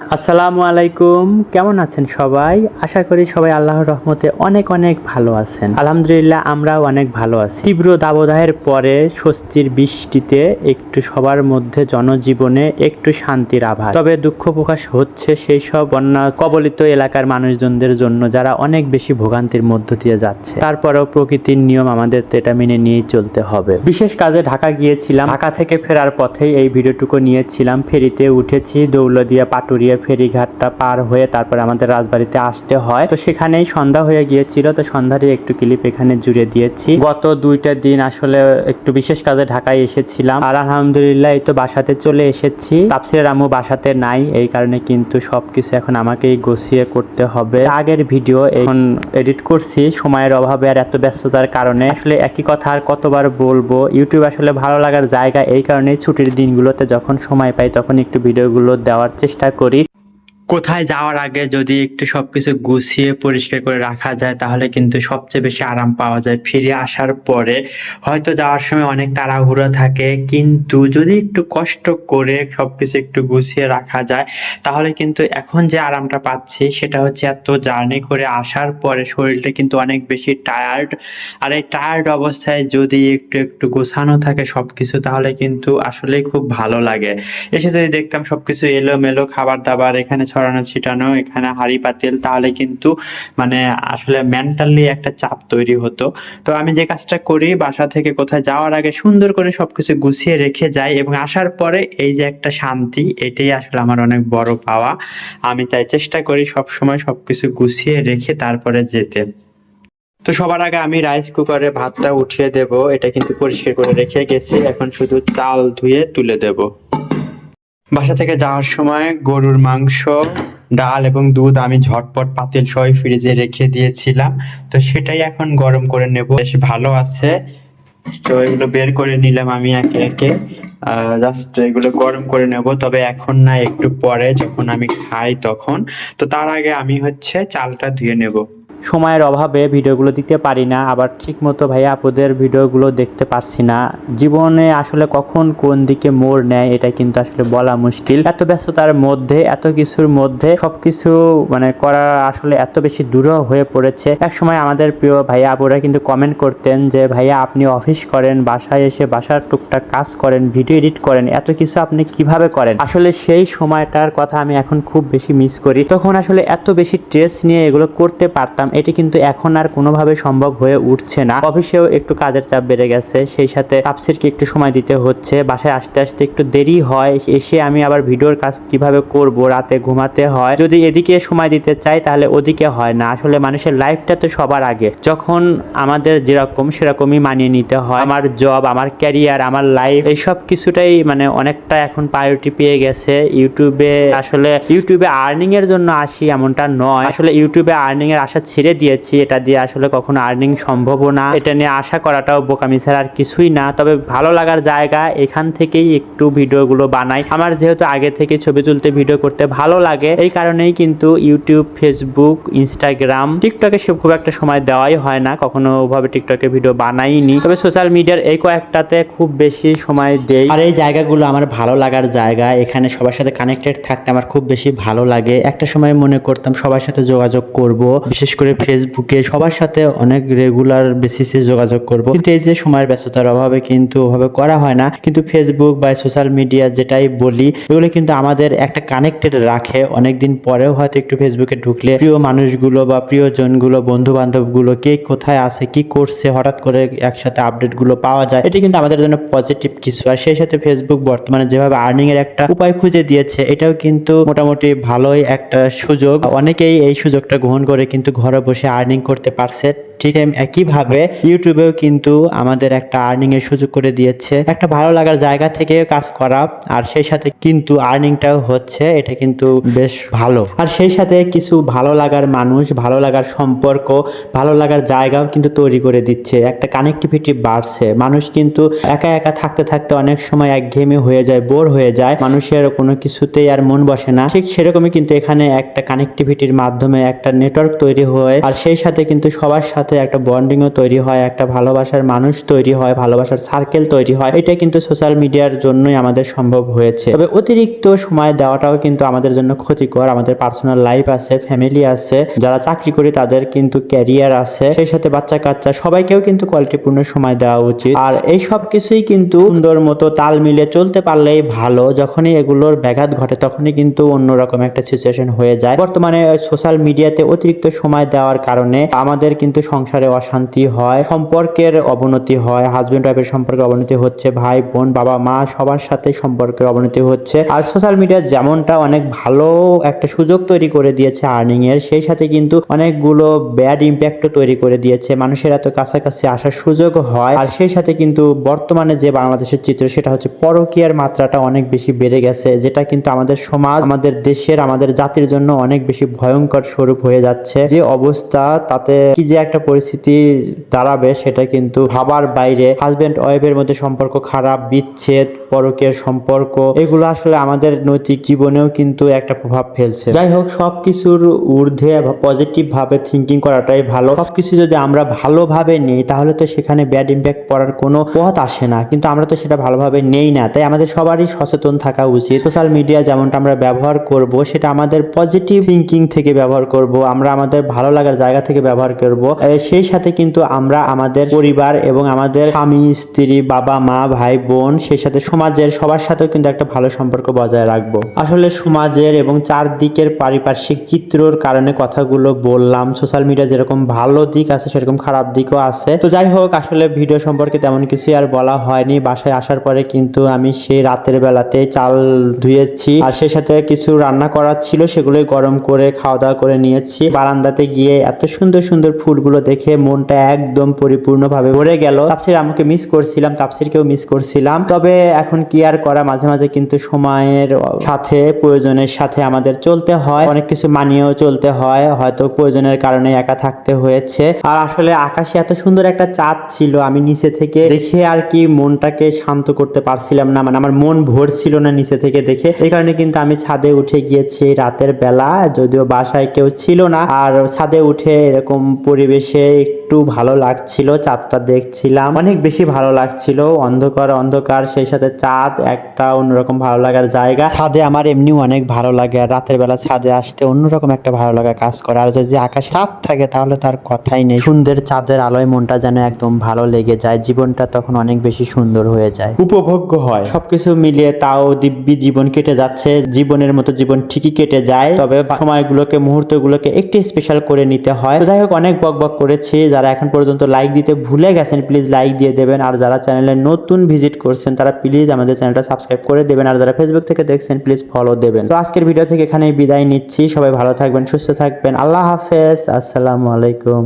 আসসালামু আলাইকুম। কেমন আছেন সবাই? আশা করি সবাই আল্লাহর রহমতে অনেক অনেক ভালো আছেন। আলহামদুলিল্লাহ, আমরাও অনেক ভালো আছি। তীব্র দাবদাহের পরে স্বস্তির বৃষ্টিতে একটু সবার মধ্যে জনজীবনে একটু শান্তির আভাস। তবে দুঃখ প্রকাশ হচ্ছে সেই সব বন্যা কবলিত এলাকার মানুষজনদের জন্য যারা অনেক বেশি ভোগান্তির মধ্য দিয়ে যাচ্ছে। তারপরেও প্রকৃতির নিয়ম আমাদের তো এটা মেনে নিয়েই চলতে হবে। বিশেষ কাজে ঢাকা গিয়েছিলাম। ঢাকা থেকে ফেরার পথে এই ভিডিওটুকু নিয়েছিলাম। ফেরিতে উঠেছি দৌলদিয়া পাটুরিয়া ফেরিঘাটটা পার হয়ে তারপর আমাদের রাজবাড়িতে আসতে হয়। তো সেখানেই সন্ধ্যা হয়ে গিয়েছিল। তো সন্ধ্যারই একটু ক্লিপ এখানে জুড়ে দিয়েছি। গত দুইটা দিন আসলে একটু বিশেষ কাজে ঢাকায় এসেছিলাম। আর আলহামদুলিল্লাহ এই তো বাসাতে চলে এসেছি। তাপসির আম্মু বাসাতে নাই। এই কারণে কিন্তু সবকিছু এখন আমাকেই গোছিয়ে করতে হবে। আগের ভিডিও এখন এডিট করছি। সময়ের অভাবে আর এত ব্যস্ততার কারণে। আসলে একই কথা আর কতবার বলব, ইউটিউব আসলে ভালো লাগার জায়গা। এই কারণেই ছুটির দিনগুলোতে যখন সময় পাই তখন একটু ভিডিওগুলো দেওয়ার চেষ্টা করি। কোথায় যাওয়ার আগে যদি একটু সবকিছু গুছিয়ে পরিষ্কার করে রাখা যায়, তাহলে কিন্তু সবচেয়ে বেশি আরাম পাওয়া যায়। ফিরে আসার পরে হয়তো যাওয়ার সময় অনেক তাড়াহুড়ো থাকে, কিন্তু যদি একটু কষ্ট করে সবকিছু একটু গুছিয়ে রাখা যায়, তাহলে কিন্তু এখন যে আরামটা পাচ্ছি, সেটা হচ্ছে এত জার্নি করে আসার পরে শরীরটা কিন্তু অনেক বেশি টায়ার্ড আর এই টায়ার্ড অবস্থায় যদি একটু একটু গোছানো থাকে সবকিছু, তাহলে কিন্তু আসলেই খুব ভালো লাগে। এসে যদি দেখতাম সবকিছু এলোমেলো খাবার দাবার, এখানে ছড়ানো ছিটানো এখানে হাড়ি পাতিল, তাহলে কিন্তু মানে আসলে মেন্টালি একটা চাপ তৈরি হতো। তো আমি যে কাজটা করি, বাসা থেকে কোথায় যাওয়ার আগে সুন্দর করে সবকিছু গুছিয়ে রেখে যাই এবং আসার পরে এই যে একটা শান্তি, এটাই আসলে আমার অনেক বড় পাওয়া। আমি তাই চেষ্টা করি সব সময় সবকিছু গুছিয়ে রেখে তারপরে যেতে। তো সবার আগে আমি রাইস কুকারে ভাতটা উঠিয়ে দেব, এটা কিন্তু পরিষ্কার করে রেখে গেছি, এখন শুধু চাল ধুয়ে তুলে দেব। বাসা থেকে যাওয়ার সময় গরুর মাংস, ডাল এবং দুধ আমি ঝটপট পাতিল সহ ফ্রিজে রেখে দিয়েছিলাম। তো সেটাই এখন গরম করে নেব। বেশ ভালো আছে। তো এগুলো বের করে নিলাম আমি একে একে। জাস্ট এগুলো গরম করে নেব। তবে এখন না, একটু পরে যখন আমি খাই তখন। তো তার আগে আমি হচ্ছে চালটা ধুয়ে নেব। সময়ের অভাবে ভিডিওগুলো দিতে পারি না, আবার ঠিকমতো ভাইয়া আপুদের ভিডিওগুলো দেখতে পারছি না। জীবনে আসলে কখন কোন দিকে মোড় নেয়, এটা কিন্তু আসলে বলা মুশকিল। এত ব্যস্ততার মধ্যে, এত কিছুর মধ্যে সবকিছু মানে করা আসলে এত বেশি দূরহ হয়ে পড়েছে। এক সময় আমাদের প্রিয় ভাইয়া আপুরা কিন্তু কমেন্ট করতেন যে, ভাইয়া, আপনি অফিস করেন, বাসায় এসে বাসার টুকটাক কাজ করেন, ভিডিও এডিট করেন, এত কিছু আপনি কীভাবে করেন? আসলে সেই সময়টার কথা আমি এখন খুব বেশি মিস করি। তখন আসলে এত বেশি স্ট্রেস নিয়ে এগুলো করতে পারতাম এটি কিন্তু এখন আর কোনোভাবে সম্ভব হয়ে উঠছে না। অফিসেও একটু কাজের চাপ বেড়ে গেছে, সেই সাথে তাপসিরকে একটু সময় দিতে হচ্ছে। বাসায় আসতে আসতে একটু দেরি হয়, এসে আমি আবার ভিডিওর কাজ কীভাবে করব, রাতে ঘুমাতে হয়। যদি এদিকে সময় দিতে চাই, তাহলে ওদিকে হয় না। আসলে মানুষের লাইফটা তো সবার আগে। যখন আমাদের যেরকম সেরকমই মানিয়ে নিতে হয়। আমার জব আমার ক্যারিয়ার আমার লাইফ এই সব কিছুটাই মানে অনেকটা এখন প্রায়োরিটি পেয়ে গেছে। ইউটিউবে আসলে ইউটিউবে আর্নিং এর জন্য আসি এমনটা নয়। আসলে ইউটিউবে আর্নিং এর আশা ছেড়ে দিয়েছি, এটা দিয়ে আসলে কখনো আর্নিং সম্ভবও না। এটা নিয়ে আশা করাটাও বোকামি ছাড়া আর কিছুই না। তবে ভালো লাগার জায়গা এখান থেকেই একটু ভিডিওগুলো বানাই। আমার যেহেতু আগে থেকে ছবি তুলতে ভিডিও করতে ভালো লাগে, এই কারণেই কিন্তু ইউটিউব ফেসবুক ইনস্টাগ্রাম টিকটকে সে খুব একটা সময় দেওয়াই হয় না। কখনো ওভাবে টিকটকে ভিডিও বানাইনি। তবে সোশ্যাল মিডিয়ার এই কয়েকটাতে খুব বেশি সময় দেই। আর এই জায়গাগুলো আমার ভালো লাগার জায়গা, এখানে সবার সাথে কানেক্টেড থাকতে আমার খুব বেশি ভালো লাগে। একটা সময় মনে করতাম সবার সাথে যোগাযোগ করব, বিশেষ করে ফেসবুকে সবার সাথে অনেক রেগুলার বেসিসে যোগাযোগ করব। কিন্তু এই যে সময়ের ব্যস্ততার অভাবে কিন্তু ওভাবে করা হয় না। কিন্তু ফেসবুক বা সোশ্যাল মিডিয়া যেটাই বলি, এগুলো কিন্তু আমাদের একটা কানেক্টেড রাখে। অনেকদিন পরেও হয়তো একটু ফেসবুকে ঢুকলে প্রিয় মানুষগুলো বা প্রিয়জনগুলো বন্ধু বান্ধবগুলো কে কোথায় আছে, কি করছে, হঠাৎ করে একসাথে আপডেটগুলো পাওয়া যায়, এটা কিন্তু আমাদের জন্য পজিটিভ কিছু। আর সেই সাথে ফেসবুক বর্তমানে যেভাবে আর্নিং এর একটা উপায় খুঁজে দিয়েছে, এটাও কিন্তু মোটামুটি ভালোই একটা সুযোগ। অনেকেই এই সুযোগটা গ্রহণ করে কিন্তু ঘরে বসে আর্নিং করতে পারছে। ঠিক একইভাবে ইউটিউবেও কিন্তু আমাদের একটা আর্নিং এর সুযোগ করে দিয়েছে। একটা ভালো লাগার জায়গা থেকে কাজ করা, আর সেই সাথে কিন্তু আর্নিংটাও হচ্ছে, এটা কিন্তু বেশ ভালো। আর সেই সাথে কিছু ভালো লাগার মানুষ, ভালো লাগার সম্পর্ক, ভালো লাগার জায়গাও কিন্তু তৈরি করে দিচ্ছে। একটা কানেক্টিভিটি বাড়ছে। মানুষ কিন্তু একা একা থাকতে থাকতে অনেক সময় একঘেয়েমি হয়ে যায় বোর হয়ে যায়। মানুষের কোনো কিছুতেই আর মন বসে না। ঠিক সেরকমই কিন্তু এখানে একটা কানেক্টিভিটির মাধ্যমে একটা নেটওয়ার্ক তৈরি হয়। আর সেই সাথে কিন্তু সবার সাথে সাথে একটা বন্ডিংও তৈরি হয়, একটা ভালোবাসার মানুষ তৈরি হয়, ভালোবাসার সার্কেল তৈরি হয়। এটা কিন্তু সোশ্যাল মিডিয়ার জন্যই আমাদের সম্ভব হয়েছে। তবে অতিরিক্ত সময় দেওয়াটাও কিন্তু আমাদের জন্য ক্ষতিকর। আমাদের পার্সোনাল লাইফ আছে ফ্যামিলি আছে, যারা চাকরি করি তাদের কিন্তু ক্যারিয়ার আছে। সেই সাথে বাচ্চা কাচ্চা সবাইকেও কিন্তু কোয়ালিটিপূর্ণ সময় দেওয়া উচিত। আর এই সব কিছুই কিন্তু সুন্দর মতো তাল মিলে চলতে পারলেই ভালো। যখনই এগুলোর ব্যাঘাত ঘটে, তখনই কিন্তু অন্যরকম একটা সিচুয়েশন হয়ে যায়। বর্তমানে সোশ্যাল মিডিয়াতে অতিরিক্ত সময় দেওয়ার কারণে আমাদের কিন্তু সংসারে অশান্তি হয়, সম্পর্কের অবনতি হয় হাজবেন্ড ওয়াইফের সম্পর্কে অবনতি হচ্ছে, ভাই, বোন, বাবা, মা, সবার সাথে সম্পর্কের অবনতি হচ্ছে। আর সোশ্যাল মিডিয়া যেমনটা অনেক ভালো একটা সুযোগ তৈরি করে দিয়েছে আর্নিং এর, সেই সাথে কিন্তু অনেকগুলো ব্যাড ইম্প্যাক্টও তৈরি করে দিয়েছে। মানুষের এত কাছাকাছি আসার সুযোগ হয়। আর সেই সাথে কিন্তু বর্তমানে যে বাংলাদেশের চিত্র, সেটা হচ্ছে পরকীয়ার মাত্রাটা অনেক বেশি বেড়ে গেছে, যেটা কিন্তু আমাদের সমাজ, আমাদের দেশের, আমাদের জাতির জন্য অনেক বেশি ভয়ঙ্কর স্বরূপ হয়ে যাচ্ছে। যে অবস্থা, তাতে কি যে একটা পরিস্থিতি দাঁড়াবে সেটা কিন্তু ভাবার বাইরে হাজব্যান্ড ওয়াইফের মধ্যে সম্পর্ক খারাপ বিচ্ছেদ পরকের সম্পর্ক, এগুলো আসলে আমাদের নৈতিক জীবনেও কিন্তু একটা প্রভাব ফেলছে। যাই হোক সবকিছুর ঊর্ধ্বে বা পজিটিভ ভাবে থিঙ্কিং করাটাই ভালো। সবকিছু যদি আমরা ভালোভাবে নেই, তাহলে তো সেখানে ব্যাড ইম্প্যাক্ট পড়ার কোনো পথ আসে না। কিন্তু আমরা তো সেটা ভালোভাবে নেই না। তাই আমাদের সবারই সচেতন থাকা উচিত। সোশ্যাল মিডিয়া যেমনটা আমরা ব্যবহার করব, সেটা আমাদের পজিটিভ থিঙ্কিং থেকে ব্যবহার করব, আমরা আমাদের ভালো লাগার জায়গা থেকে ব্যবহার করব। সেই সাথে কিন্তু আমরা আমাদের পরিবার এবং আমাদের স্বামী, স্ত্রী, বাবা, মা, ভাই, বোন, সেই সাথে সমাজের সবার সাথেও কিন্তু একটা ভালো সম্পর্ক বজায় রাখব। আসলে সমাজের এবং চারদিকের পারিপার্শ্বিক চিত্রর কারণে কথাগুলো বললাম সোশ্যাল মিডিয়া যেরকম ভালো দিক আছে সেরকম খারাপ দিকও আছে। তো যাই হোক, আসলে ভিডিও সম্পর্কে তেমন কিছু আর বলা হয়নি। বাসায় আসার পরে কিন্তু আমি সেই রাতের বেলাতে চাল ধুয়েছি আর সেই সাথে কিছু রান্না করার ছিল, সেগুলোই গরম করে খাওয়া দাওয়া করে নিয়েছি। বারান্দাতে গিয়ে এত সুন্দর সুন্দর ফুলগুলো দেখে মনটা একদম পরিপূর্ণভাবে ভরে গেল। তাপসির আমাকে মিস করছিলাম, তাপসিরকেও মিস করছিলাম। তবে এখন কি আর করা? মাঝে মাঝে কিন্তু সময়ের সাথে, প্রয়োজনের সাথে আমাদের চলতে হয়। অনেক কিছু মানিয়েও চলতে হয়। হয়তো প্রয়োজনের কারণে একা থাকতে হয়েছে। আর আসলে আকাশে এত সুন্দর একটা চাঁদ ছিল, আমি নিচে থেকে দেখে আর কি মনটাকে শান্ত করতে পারছিলাম না। মানে আমার মন ভরছিল না নিচে থেকে দেখে। এই কারণে কিন্তু আমি ছাদে উঠে গিয়েছি রাতের বেলা। যদিও বাসায় কেউ ছিল না। আর ছাদে উঠে এরকম পরিবেশে একটু ভালো লাগছিল, চাঁদটা দেখছিলাম। অনেক বেশি ভালো লাগছিল, অন্ধকার অন্ধকার, সেই সাথে চাঁদ, একটা অন্যরকম ভালো লাগার জায়গা। ছাদে আমার এমনিও অনেক ভালো লাগে, আর রাতের বেলা ছাদে আসতে অন্যরকম একটা ভালো লাগা কাজ করে। আর যদি আকাশে চাঁদ থাকে, তাহলে তার কথাই নেই। সুন্দর চাঁদের আলোয় মনটা যেন একদম ভালো লেগে যায়, জীবনটা তখন অনেক বেশি সুন্দর হয়ে যায়। উপভোগ্য হয়। সবকিছু মিলিয়ে তাও দিব্যি জীবন কেটে যাচ্ছে। জীবনের মতো জীবন ঠিকই কেটে যায়, তবে সময়গুলোকে, মুহূর্তগুলোকে একটু স্পেশাল করে নিতে হয়। যাই হোক, অনেক বক বক করেছি। যারা এখন পর্যন্ত লাইক দিতে ভুলে গেছেন প্লিজ লাইক দিয়ে দেবেন। আর যারা চ্যানেলে নতুন ভিজিট করছেন, তারা প্লিজ আমাদের চ্যানেলটা সাবস্ক্রাইব করে দেবেন। আর যারা ফেসবুক থেকে দেখছেন প্লিজ ফলো দেবেন। তো আজকের ভিডিও থেকে এখানেই বিদায় নিচ্ছি। সবাই ভালো থাকবেন, সুস্থ থাকবেন। আল্লাহ হাফেজ। আসসালামু আলাইকুম।